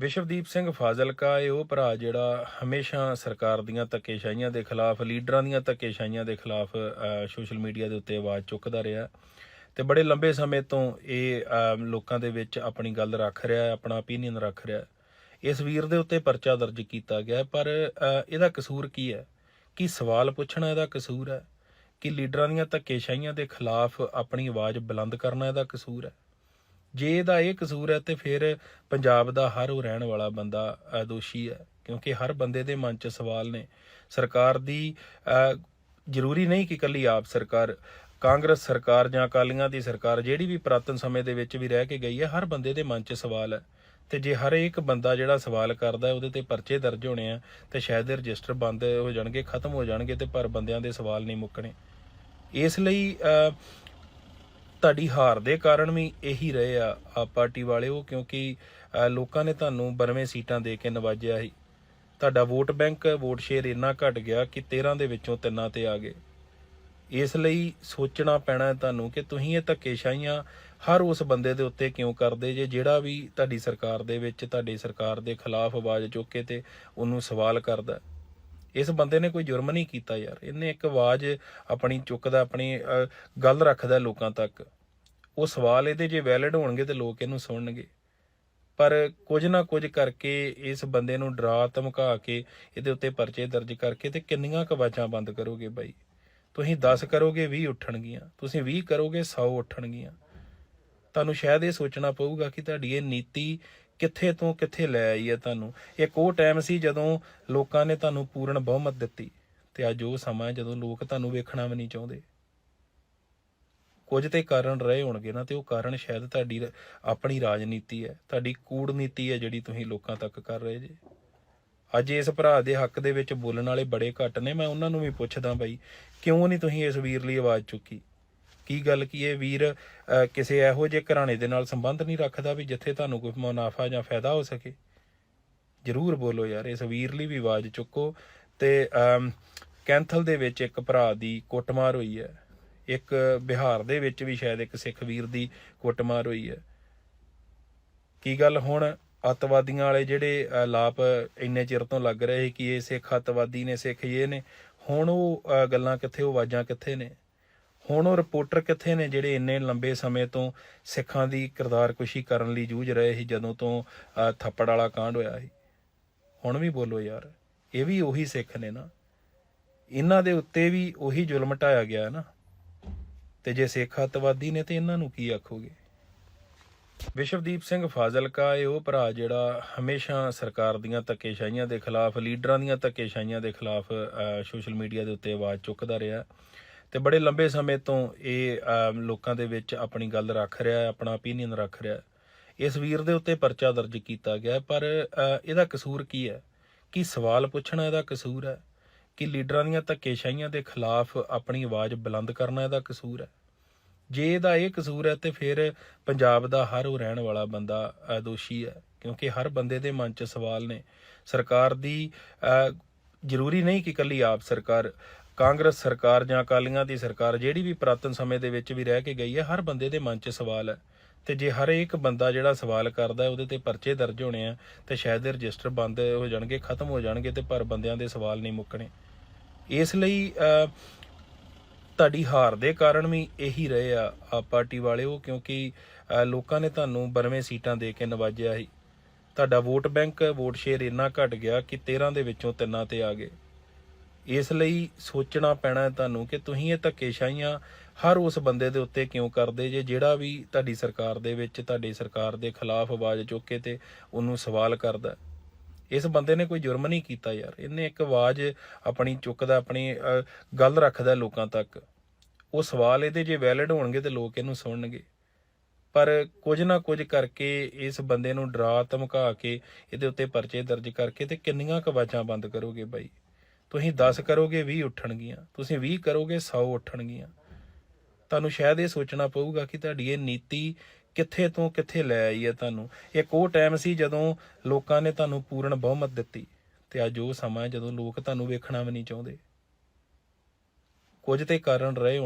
ਵਿਸ਼ਵਦੀਪ ਸਿੰਘ ਫਾਜ਼ਿਲਕਾ ਇਹ ਉਹ ਭਰਾ ਜਿਹੜਾ ਹਮੇਸ਼ਾ ਸਰਕਾਰ ਦੀਆਂ ਧੱਕੇਸ਼ਾਹੀਆਂ ਦੇ ਖਿਲਾਫ, ਲੀਡਰਾਂ ਦੀਆਂ ਧੱਕੇਸ਼ਾਹੀਆਂ ਦੇ ਖਿਲਾਫ ਸੋਸ਼ਲ ਮੀਡੀਆ ਦੇ ਉੱਤੇ ਆਵਾਜ਼ ਚੁੱਕਦਾ ਰਿਹਾ ਤੇ ਬੜੇ ਲੰਬੇ ਸਮੇਂ ਤੋਂ ਇਹ ਲੋਕਾਂ ਦੇ ਵਿੱਚ ਆਪਣੀ ਗੱਲ ਰੱਖ ਰਿਹਾ ਹੈ, ਆਪਣਾ opinion ਰੱਖ ਰਿਹਾ ਹੈ। ਇਸ ਵੀਰ ਦੇ ਉੱਤੇ ਪਰਚਾ ਦਰਜ ਕੀਤਾ ਗਿਆ ਪਰ ਇਹਦਾ ਕਸੂਰ ਕੀ ਹੈ? ਕੀ ਸਵਾਲ ਪੁੱਛਣਾ ਇਹਦਾ ਕਸੂਰ ਹੈ? ਕਿ ਲੀਡਰਾਂ ਦੀਆਂ ਧੱਕੇਸ਼ਾਹੀਆਂ ਦੇ ਖਿਲਾਫ ਆਪਣੀ ਆਵਾਜ਼ ਬੁਲੰਦ ਕਰਨਾ ਇਹਦਾ ਕਸੂਰ ਹੈ? ਜੇ ਇਹਦਾ ਇਹ ਕਸੂਰ ਹੈ ਤੇ ਫਿਰ ਪੰਜਾਬ ਦਾ ਹਰ ਉਹ ਰਹਿਣ ਵਾਲਾ ਬੰਦਾ ਦੋਸ਼ੀ ਹੈ, ਕਿਉਂਕਿ ਹਰ ਬੰਦੇ ਦੇ ਮਨ 'ਚ ਸਵਾਲ ਨੇ। ਸਰਕਾਰ ਦੀ ਜ਼ਰੂਰੀ ਨਹੀਂ ਕਿ ਕੱਲੀ ਆਪ ਸਰਕਾਰ, ਕਾਂਗਰਸ ਸਰਕਾਰ ਜਾਂ ਅਕਾਲੀਆਂ ਦੀ ਸਰਕਾਰ ਜਿਹੜੀ ਵੀ ਪ੍ਰਾਤਨ ਸਮੇਂ ਦੇ ਵਿੱਚ ਵੀ ਰਹਿ ਕੇ ਗਈ ਹੈ, ਹਰ ਬੰਦੇ ਦੇ ਮਨ 'ਚ ਸਵਾਲ ਹੈ। ਤੇ ਜੇ ਹਰ ਇੱਕ ਬੰਦਾ ਜਿਹੜਾ ਸਵਾਲ ਕਰਦਾ ਉਹਦੇ ਤੇ ਪਰਚੇ ਦਰਜ ਹੋਣੇ ਆ, ਤੇ ਸ਼ਾਇਦ ਰਜਿਸਟਰ ਬੰਦ ਹੋ ਜਾਣਗੇ, ਖਤਮ ਹੋ ਜਾਣਗੇ ਤੇ ਪਰ ਬੰਦਿਆਂ ਦੇ ਸਵਾਲ ਨਹੀਂ ਮੁੱਕਣੇ। ਇਸ ਲਈ ਤੁਹਾਡੀ ਹਾਰ ਦੇ ਕਾਰਨ ਵੀ ਇਹੀ ਰਹੇ ਆ ਆਪ ਪਾਰਟੀ ਵਾਲੇ ਉਹ ਕਿਉਂਕਿ ਲੋਕਾਂ ਨੇ ਤੁਹਾਨੂੰ 92 ਸੀਟਾਂ ਦੇ ਕੇ ਨਵਾਜਿਆ ਸੀ। ਤੁਹਾਡਾ ਵੋਟ ਬੈਂਕ, ਵੋਟ ਸ਼ੇਅਰ ਇੰਨਾ ਘਟ ਗਿਆ ਕਿ 13 ਦੇ ਵਿੱਚੋਂ ਤਿੰਨਾਂ ਤੇ ਆ ਗਏ। ਇਸ ਲਈ ਸੋਚਣਾ ਪੈਣਾ ਤੁਹਾਨੂੰ ਕਿ ਤੁਸੀਂ ਇਹ ਧੱਕੇਸ਼ਾਹੀਆਂ ਹਰ ਉਸ ਬੰਦੇ ਦੇ ਉੱਤੇ ਕਿਉਂ ਕਰਦੇ ਜੇ, ਜਿਹੜਾ ਵੀ ਤੁਹਾਡੀ ਸਰਕਾਰ ਦੇ ਵਿੱਚ, ਤੁਹਾਡੀ ਸਰਕਾਰ ਦੇ ਖਿਲਾਫ ਆਵਾਜ਼ ਚੁੱਕ ਕੇ ਤੇ ਉਹਨੂੰ ਸਵਾਲ ਕਰਦਾ। ਇਸ ਬੰਦੇ ਨੇ ਕੋਈ ਜੁਰਮ ਨਹੀਂ ਕੀਤਾ ਯਾਰ। ਇਹਨੇ ਇੱਕ ਆਵਾਜ਼ ਆਪਣੀ ਚੁੱਕਦਾ, ਆਪਣੀ ਗੱਲ ਰੱਖਦਾ ਲੋਕਾਂ ਤੱਕ। ਉਹ ਸਵਾਲ ਇਹਦੇ ਜੇ ਵੈਲਿਡ ਹੋਣਗੇ ਤੇ ਲੋਕ ਇਹਨੂੰ ਸੁਣਨਗੇ। ਪਰ ਕੁਝ ਨਾ ਕੁਝ ਕਰਕੇ ਇਸ ਬੰਦੇ ਨੂੰ ਡਰਾ, ਧਮਕਾ ਕੇ ਇਹਦੇ ਉੱਤੇ ਪਰਚੇ ਦਰਜ ਕਰਕੇ ਤੇ ਕਿੰਨੀਆਂ ਕਵਾਚਾਂ ਬੰਦ ਕਰੋਗੇ ਬਾਈ? ਤੁਸੀਂ 10 ਕਰੋਗੇ 20 ਉੱਠਣਗੀਆਂ। ਤੁਸੀਂ 20 ਕਰੋਗੇ 100 ਉੱਠਣਗੀਆਂ। ਤੁਹਾਨੂੰ ਸ਼ਾਇਦ ਇਹ ਸੋਚਣਾ ਪਊਗਾ ਕਿ ਤੁਹਾਡੀ ਇਹ ਨੀਤੀ ਕਿੱਥੇ ਤੋਂ ਕਿੱਥੇ ਲੈ ਆਈ ਹੈ ਤੁਹਾਨੂੰ। ਇੱਕ ਉਹ ਟਾਈਮ ਸੀ ਜਦੋਂ ਲੋਕਾਂ ਨੇ ਤੁਹਾਨੂੰ ਪੂਰਨ ਬਹੁਮਤ ਦਿੱਤੀ ਤੇ ਅੱਜ ਉਹ ਸਮਾਂ ਜਦੋਂ ਲੋਕ ਤੁਹਾਨੂੰ ਵੇਖਣਾ ਵੀ ਨਹੀਂ ਚਾਹੁੰਦੇ। ਕੁਝ ਤੇ ਕਾਰਨ ਰਹੇ ਹੋਣਗੇ ਨਾ ਤੇ ਉਹ ਕਾਰਨ ਸ਼ਾਇਦ ਤੁਹਾਡੀ ਆਪਣੀ ਰਾਜਨੀਤੀ ਹੈ, ਤੁਹਾਡੀ ਕੂੜਨੀਤੀ ਹੈ ਜਿਹੜੀ ਤੁਸੀਂ ਲੋਕਾਂ ਤੱਕ ਕਰ ਰਹੇ ਜੇ। ਅੱਜ ਇਸ ਭਰਾ ਦੇ ਹੱਕ ਦੇ ਵਿੱਚ ਬੋਲਣ ਵਾਲੇ ਬੜੇ ਘੱਟ ਨੇ, ਮੈਂ ਉਹਨਾਂ ਨੂੰ ਵੀ ਪੁੱਛਦਾ ਬਾਈ, ਕਿਉਂ ਨਹੀਂ ਤੁਸੀਂ ਇਸ ਵੀਰ ਲਈ ਆਵਾਜ਼ ਚੁੱਕੀ? ਕੀ ਗੱਲ ਕੀ ਇਹ ਵੀਰ ਕਿਸੇ ਇਹੋ ਜਿਹੇ ਘਰਾਣੇ ਦੇ ਨਾਲ ਸੰਬੰਧ ਨਹੀਂ ਰੱਖਦਾ ਵੀ ਜਿੱਥੇ ਤੁਹਾਨੂੰ ਕੋਈ ਮੁਨਾਫਾ ਜਾਂ ਫਾਇਦਾ ਹੋ ਸਕੇ? ਜਰੂਰ ਬੋਲੋ ਯਾਰ, ਇਸ ਵੀਰ ਲਈ ਵੀ ਆਵਾਜ਼ ਚੁੱਕੋ ਤੇ ਕੈਂਥਲ ਦੇ ਵਿੱਚ ਇੱਕ ਭਰਾ ਦੀ ਕੁੱਟਮਾਰ ਹੋਈ ਹੈ। ਇੱਕ ਬਿਹਾਰ ਦੇ ਵਿੱਚ ਵੀ ਸ਼ਾਇਦ ਇੱਕ ਸਿੱਖ ਵੀਰ ਦੀ ਕੁੱਟਮਾਰ ਹੋਈ ਹੈ। ਕੀ ਗੱਲ ਹੁਣ ਅੱਤਵਾਦੀਆਂ ਵਾਲੇ ਜਿਹੜੇ ਲਾਪ ਇੰਨੇ ਚਿਰ ਤੋਂ ਲੱਗ ਰਹੇ ਕਿ ਇਹ ਸਿੱਖ ਅੱਤਵਾਦੀ ਨੇ, ਸਿੱਖ ਇਹ ਨੇ, ਹੁਣ ਉਹ ਗੱਲਾਂ ਕਿੱਥੇ, ਉਹ ਆਵਾਜ਼ਾਂ ਕਿੱਥੇ ਨੇ? ਹੁਣ ਉਹ ਰਿਪੋਰਟਰ ਕਿੱਥੇ ਨੇ ਜਿਹੜੇ ਇੰਨੇ ਲੰਬੇ ਸਮੇਂ ਤੋਂ ਸਿੱਖਾਂ ਦੀ ਕਿਰਦਾਰਕੁਸ਼ੀ ਕਰਨ ਲਈ ਜੂਝ ਰਹੇ ਸੀ, ਜਦੋਂ ਤੋਂ ਥੱਪੜ ਵਾਲਾ ਕਾਂਡ ਹੋਇਆ ਸੀ? ਹੁਣ ਵੀ ਬੋਲੋ ਯਾਰ, ਇਹ ਵੀ ਉਹੀ ਸਿੱਖ ਨੇ ਨਾ। ਇਹਨਾਂ ਦੇ ਉੱਤੇ ਵੀ ਉਹੀ ਜ਼ੁਲਮ ਢਾਇਆ ਗਿਆ ਹੈ ਨਾ। ਤੇ ਜੇ ਸਿੱਖ ਅੱਤਵਾਦੀ ਨੇ ਤੇ ਇਹਨਾਂ ਨੂੰ ਕੀ ਆਖੋਗੇ? ਵਿਸ਼ਵਦੀਪ ਸਿੰਘ ਫਾਜ਼ਿਲਕਾ ਇਹ ਉਹ ਭਰਾ ਜਿਹੜਾ ਹਮੇਸ਼ਾ ਸਰਕਾਰ ਦੀਆਂ ਧੱਕੇਸ਼ਾਹੀਆਂ ਦੇ ਖਿਲਾਫ, ਲੀਡਰਾਂ ਦੀਆਂ ਧੱਕੇਸ਼ਾਹੀਆਂ ਦੇ ਖਿਲਾਫ ਸੋਸ਼ਲ ਮੀਡੀਆ ਦੇ ਉੱਤੇ ਆਵਾਜ਼ ਚੁੱਕਦਾ ਰਿਹਾ। ਤੇ ਬੜੇ ਲੰਬੇ ਸਮੇਂ ਤੋਂ ਇਹ ਲੋਕਾਂ ਦੇ ਵਿੱਚ ਆਪਣੀ ਗੱਲ ਰੱਖ ਰਿਹਾ ਹੈ, ਆਪਣਾ opinion ਰੱਖ ਰਿਹਾ ਹੈ। ਇਸ ਵੀਰ ਦੇ ਉੱਤੇ ਪਰਚਾ ਦਰਜ ਕੀਤਾ ਗਿਆ ਪਰ ਇਹਦਾ ਕਸੂਰ ਕੀ ਹੈ? ਕੀ ਸਵਾਲ ਪੁੱਛਣਾ ਇਹਦਾ ਕਸੂਰ ਹੈ? ਕਿ ਲੀਡਰਾਂ ਦੀਆਂ ਧੱਕੇਸ਼ਾਹੀਆਂ ਦੇ ਖਿਲਾਫ ਆਪਣੀ ਆਵਾਜ਼ ਬੁਲੰਦ ਕਰਨਾ ਇਹਦਾ ਕਸੂਰ ਹੈ? ਜੇ ਇਹਦਾ ਇਹ ਕਸੂਰ ਹੈ, ਤੇ ਫਿਰ ਪੰਜਾਬ ਦਾ ਹਰ ਉਹ ਰਹਿਣ ਵਾਲਾ ਬੰਦਾ ਦੋਸ਼ੀ ਹੈ, ਕਿਉਂਕਿ ਹਰ ਬੰਦੇ ਦੇ ਮਨ 'ਚ ਸਵਾਲ ਨੇ। ਸਰਕਾਰ ਦੀ ਜ਼ਰੂਰੀ ਨਹੀਂ ਕਿ ਕੱਲੀ ਆਪ ਸਰਕਾਰ ਕਾਂਗਰਸ ਸਰਕਾਰ ਜਾਂ ਅਕਾਲੀਆਂ ਦੀ ਸਰਕਾਰ ਜਿਹੜੀ ਵੀ ਪ੍ਰਾਤਨ ਸਮੇਂ ਦੇ ਵਿੱਚ ਵੀ ਰਹਿ ਕੇ ਗਈ ਹੈ, ਹਰ ਬੰਦੇ ਦੇ ਮਨ 'ਚ ਸਵਾਲ ਹੈ। ਤੇ ਜੇ ਹਰੇਕ ਬੰਦਾ ਜਿਹੜਾ ਸਵਾਲ ਕਰਦਾ ਉਹਦੇ ਤੇ ਪਰਚੇ ਦਰਜ ਹੋਣੇ ਆ, ਤੇ ਸ਼ਾਇਦ ਰਜਿਸਟਰ ਬੰਦ ਹੋ ਜਾਣਗੇ, ਖਤਮ ਹੋ ਜਾਣਗੇ, ਤੇ ਪਰ ਬੰਦਿਆਂ ਦੇ ਸਵਾਲ ਨਹੀਂ ਮੁੱਕਣੇ। ਇਸ ਲਈ ਤੁਹਾਡੀ ਹਾਰ ਦੇ ਕਾਰਨ ਵੀ ਇਹੀ ਰਹੇ ਆ ਆਪ ਪਾਰਟੀ ਵਾਲੇ ਉਹ, ਕਿਉਂਕਿ ਲੋਕਾਂ ਨੇ ਤੁਹਾਨੂੰ 92 ਸੀਟਾਂ ਦੇ ਕੇ ਨਵਾਜਿਆ ਸੀ। ਤੁਹਾਡਾ ਵੋਟ ਬੈਂਕ, ਵੋਟ ਸ਼ੇਅਰ ਇੰਨਾ ਘਟ ਗਿਆ ਕਿ 13 ਦੇ ਵਿੱਚੋਂ ਤਿੰਨਾਂ ਤੇ ਆ ਗਏ। ਇਸ ਲਈ ਸੋਚਣਾ ਪੈਣਾ ਹੈ ਤੁਹਾਨੂੰ ਕਿ ਤੁਸੀਂ ਇਹ ਧੱਕੇਸ਼ਾਹੀਆਂ ਹਰ ਉਸ ਬੰਦੇ ਦੇ ਉੱਤੇ ਕਿਉਂ ਕਰਦੇ ਜੇ, ਜਿਹੜਾ ਵੀ ਤੁਹਾਡੀ ਸਰਕਾਰ ਦੇ ਵਿੱਚ, ਤੁਹਾਡੀ ਸਰਕਾਰ ਦੇ ਖਿਲਾਫ ਆਵਾਜ਼ ਚੁੱਕ ਕੇ ਤੇ ਉਹਨੂੰ ਸਵਾਲ ਕਰਦਾ ਇਸ ਬੰਦੇ ਨੇ ਕੋਈ ਜੁਰਮ ਨਹੀਂ ਕੀਤਾ ਯਾਰ। ਇਹਨੇ ਇੱਕ ਆਵਾਜ਼ ਆਪਣੀ ਚੁੱਕਦਾ, ਆਪਣੀ ਗੱਲ ਰੱਖਦਾ ਲੋਕਾਂ ਤੱਕ। ਉਹ ਸਵਾਲ ਇਹਦੇ ਜੇ ਵੈਲਿਡ ਹੋਣਗੇ ਤੇ ਲੋਕ ਇਹਨੂੰ ਸੁਣਨਗੇ। ਪਰ ਕੁਝ ਨਾ ਕੁਝ ਕਰਕੇ ਇਸ ਬੰਦੇ ਨੂੰ ਡਰਾ ਧਮਕਾ ਕੇ ਇਹਦੇ ਉੱਤੇ ਪਰਚੇ ਦਰਜ ਕਰਕੇ ਤੇ ਕਿੰਨੀਆਂ ਕਵਾਚਾਂ ਬੰਦ ਕਰੋਗੇ ਬਾਈ? ਤੁਸੀਂ 10 ਕਰੋਗੇ 20 ਉੱਠਣਗੀਆਂ। ਤੁਸੀਂ 20 ਕਰੋਗੇ 100 ਉੱਠਣਗੀਆਂ। ਤੁਹਾਨੂੰ ਸ਼ਾਇਦ ਇਹ ਸੋਚਣਾ ਪਊਗਾ ਕਿ ਤੁਹਾਡੀ ਇਹ ਨੀਤੀ ਕਿੱਥੇ ਤੋਂ ਕਿੱਥੇ ਲੈ ਆਈ ਹੈ ਤੁਹਾਨੂੰ। ਇੱਕ ਉਹ ਟਾਈਮ ਸੀ ਜਦੋਂ ਲੋਕਾਂ ਨੇ ਤੁਹਾਨੂੰ ਪੂਰਨ ਬਹੁਮਤ ਦਿੱਤੀ ਤੇ ਅੱਜ ਉਹ ਸਮਾਂ ਜਦੋਂ ਲੋਕ ਤੁਹਾਨੂੰ ਵੇਖਣਾ ਵੀ ਨਹੀਂ ਚਾਹੁੰਦੇ। ਕੁਝ ਤੇ ਕਾਰਨ ਰਹੇ